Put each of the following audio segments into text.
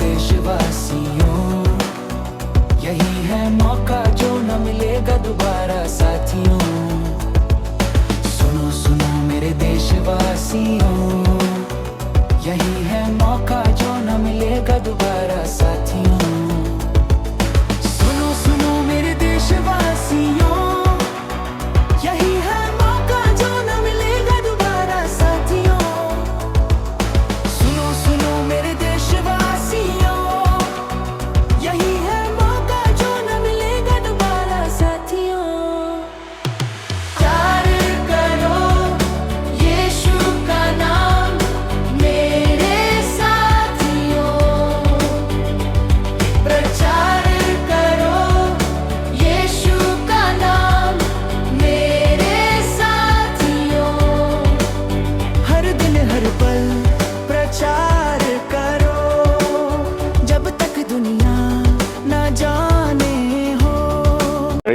देशवासियों, यही है मौका जो न मिलेगा दोबारा साथियों। सुनो सुनो मेरे देशवासियों, यही है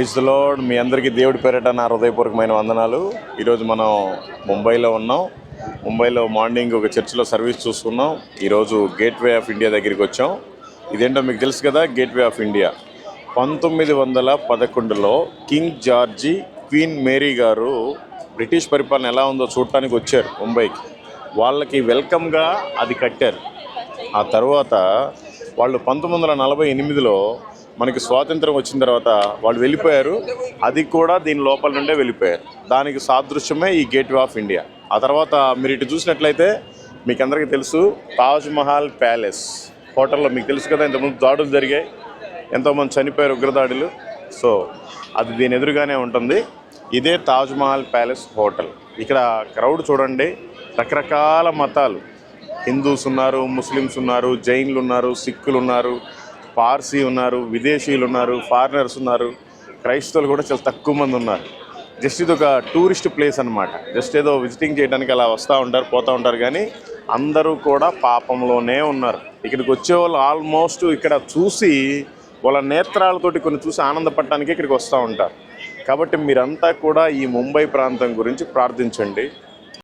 ప్రైజ్ మీ అందరికీ దేవుడి పేరిట నా హృదయపూర్వకమైన వందనాలు. ఈరోజు మనం ముంబైలో ఉన్నాం. ముంబైలో మార్నింగ్ ఒక చర్చిలో సర్వీస్ చూసుకున్నాం. ఈరోజు గేట్వే ఆఫ్ ఇండియా దగ్గరికి వచ్చాం. ఇదేంటో మీకు తెలుసు కదా గేట్వే ఆఫ్ ఇండియా. పంతొమ్మిది వందల పదకొండులో కింగ్ జార్జి క్వీన్ మేరీ గారు బ్రిటిష్ పరిపాలన ఎలా ఉందో చూడటానికి వచ్చారు ముంబైకి. వాళ్ళకి వెల్కమ్గా అది కట్టారు. ఆ తర్వాత వాళ్ళు పంతొమ్మిది వందల నలభై ఎనిమిదిలో మనకి స్వాతంత్రం వచ్చిన తర్వాత వాళ్ళు వెళ్ళిపోయారు. అది కూడా దీని లోపల నుండే వెళ్ళిపోయారు. దానికి సాదృశ్యమే ఈ గేట్వే ఆఫ్ ఇండియా. ఆ తర్వాత మీరు ఇటు చూసినట్లయితే మీకు అందరికీ తెలుసు తాజ్మహల్ ప్యాలెస్. హోటల్లో మీకు తెలుసు కదా ఇంతకుముందు దాడులు జరిగాయి. ఎంతోమంది చనిపోయారు ఉగ్రదాడులు. సో అది దీని ఎదురుగానే ఉంటుంది. ఇదే తాజ్మహల్ ప్యాలెస్ హోటల్. ఇక్కడ క్రౌడ్ చూడండి. రకరకాల మతాలు. హిందూస్ ఉన్నారు ముస్లిమ్స్ ఉన్నారు జైన్లు ఉన్నారు సిక్కులు ఉన్నారు. పార్సీ ఉన్నారు విదేశీయులు ఉన్నారు ఫారినర్స్ ఉన్నారు. క్రైస్తవులు కూడా చాలా తక్కువ మంది ఉన్నారు. జస్ట్ ఇది ఒక టూరిస్ట్ ప్లేస్ అన్నమాట. జస్ట్ ఏదో విజిటింగ్ చేయడానికి అలా వస్తూ ఉంటారు పోతూ ఉంటారు కానీ అందరూ కూడా పాపంలోనే ఉన్నారు. ఇక్కడికి వచ్చే వాళ్ళు ఆల్మోస్ట్ ఇక్కడ చూసి వాళ్ళ నేత్రాలతోటి కొన్ని చూసి ఆనందపడటానికి ఇక్కడికి వస్తూ ఉంటారు. కాబట్టి మీరంతా కూడా ఈ ముంబై ప్రాంతం గురించి ప్రార్థించండి.